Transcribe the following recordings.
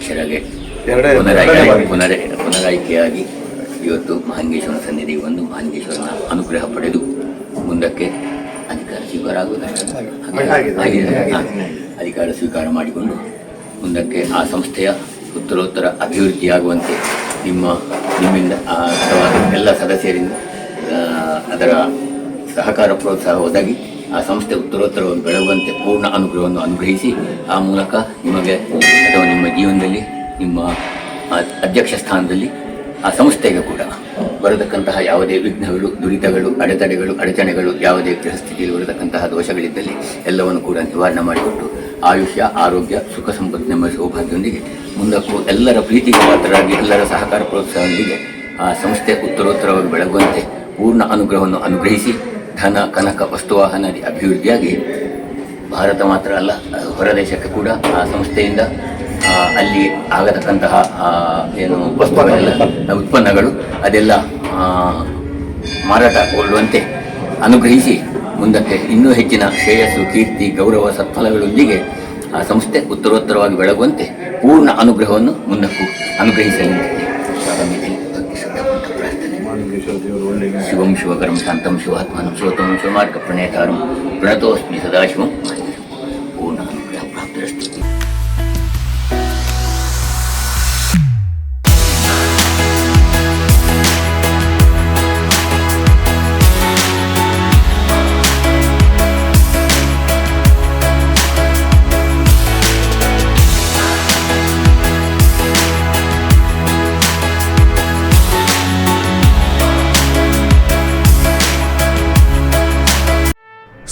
ಅಧ್ಯಕ್ಷರಾಗಿ ಪುನರಾಯ್ಕೆಯಾಗಿ ಇವತ್ತು ಮಹಾಂಗೇಶ್ವರ ಸನ್ನಿಧಿ ಬಂದು ಮಹಾಂಗೇಶ್ವರನ ಅನುಗ್ರಹ ಪಡೆದು ಮುಂದಕ್ಕೆ ಅಧಿಕಾರ ಸ್ವೀಕಾರ. ಅಧಿಕಾರ ಸ್ವೀಕಾರ ಮಾಡಿಕೊಂಡು ಮುಂದಕ್ಕೆ ಆ ಸಂಸ್ಥೆಯ ಉತ್ತರೋತ್ತರ ಅಭಿವೃದ್ಧಿಯಾಗುವಂತೆ ನಿಮ್ಮ ನಿಮ್ಮಿಂದ ಅಥವಾ ಎಲ್ಲ ಸದಸ್ಯರಿಂದ ಅದರ ಸಹಕಾರ ಪ್ರೋತ್ಸಾಹ ಒದಗಿ ಆ ಸಂಸ್ಥೆ ಉತ್ತರೋತ್ತರವನ್ನು ಬೆಳಗುವಂತೆ ಪೂರ್ಣ ಅನುಗ್ರಹವನ್ನು ಅನುಗ್ರಹಿಸಿ, ಆ ಮೂಲಕ ನಿಮಗೆ ಅಥವಾ ನಿಮ್ಮ ಜೀವನದಲ್ಲಿ, ನಿಮ್ಮ ಅಧ್ಯಕ್ಷ ಸ್ಥಾನದಲ್ಲಿ, ಆ ಸಂಸ್ಥೆಗೆ ಕೂಡ ಬರತಕ್ಕಂತಹ ಯಾವುದೇ ವಿಘ್ನಗಳು, ದುರಿತಗಳು, ಅಡೆತಡೆಗಳು, ಅಡಚಣೆಗಳು, ಯಾವುದೇ ಗೃಹಸ್ಥಿತಿಯಲ್ಲಿ ಬರತಕ್ಕಂತಹ ದೋಷಗಳಿದ್ದಲ್ಲಿ ಎಲ್ಲವನ್ನು ಕೂಡ ನಿವಾರಣೆ ಮಾಡಿಕೊಟ್ಟು ಆಯುಷ್ಯ, ಆರೋಗ್ಯ, ಸುಖ ಸಂಪತ್ತು ನಮ್ಮ ಸೌಭಾಗ್ಯದೊಂದಿಗೆ ಮುಂದಕ್ಕೂ ಎಲ್ಲರ ಪ್ರೀತಿಗೆ ಪಾತ್ರರಾಗಿ, ಎಲ್ಲರ ಸಹಕಾರ ಪ್ರೋತ್ಸಾಹದೊಂದಿಗೆ ಆ ಸಂಸ್ಥೆ ಉತ್ತರೋತ್ತರವಾಗಿ ಬೆಳಗುವಂತೆ ಪೂರ್ಣ ಅನುಗ್ರಹವನ್ನು ಅನುಗ್ರಹಿಸಿ ಧನ, ಕನಕ ವಸ್ತುವಾಹನಾದಿ ಅಭಿವೃದ್ಧಿಯಾಗಿ ಭಾರತ ಮಾತ್ರ ಅಲ್ಲ ಹೊರದೇಶಕ್ಕೆ ಹೊರ ದೇಶಕ್ಕೆ ಕೂಡ ಆ ಸಂಸ್ಥೆಯಿಂದ ಅಲ್ಲಿ ಆಗತಕ್ಕಂತಹ ಏನು ವಸ್ತುಗಳೆಲ್ಲ ಉತ್ಪನ್ನಗಳು, ಅದೆಲ್ಲ ಮಾರಾಟ ಕೊಳ್ಳುವಂತೆ ಅನುಗ್ರಹಿಸಿ ಮುಂದಕ್ಕೆ ಇನ್ನೂ ಹೆಚ್ಚಿನ ಶ್ರೇಯಸ್ಸು, ಕೀರ್ತಿ, ಗೌರವ, ಸತ್ಫಲಗಳೊಂದಿಗೆ ಆ ಸಂಸ್ಥೆ ಉತ್ತರೋತ್ತರವಾಗಿ ಬೆಳಗುವಂತೆ ಪೂರ್ಣ ಅನುಗ್ರಹವನ್ನು ಮುಂದಕ್ಕೂ ಅನುಗ್ರಹಿಸಲಿ. ಸ್ವಾಮಿಗೆ ಭಕ್ತಿ ಶ್ರದ್ಧಾಪೂರ್ವಕ शिवं शिवकरं शान्तं शिवात्मानं श्रोतं शिवमार्गप्रणेतारं प्रणतोऽस्मि सदाशिवम्।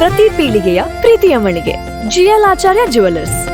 ಪ್ರತಿ ಪೀಳಿಗೆಯ ಪ್ರೀತಿಯ ಮಳಿಗೆ. ಜಿಎಲ್ ಆಚಾರ್ಯ ಜುವೆಲ್ಲರ್ಸ್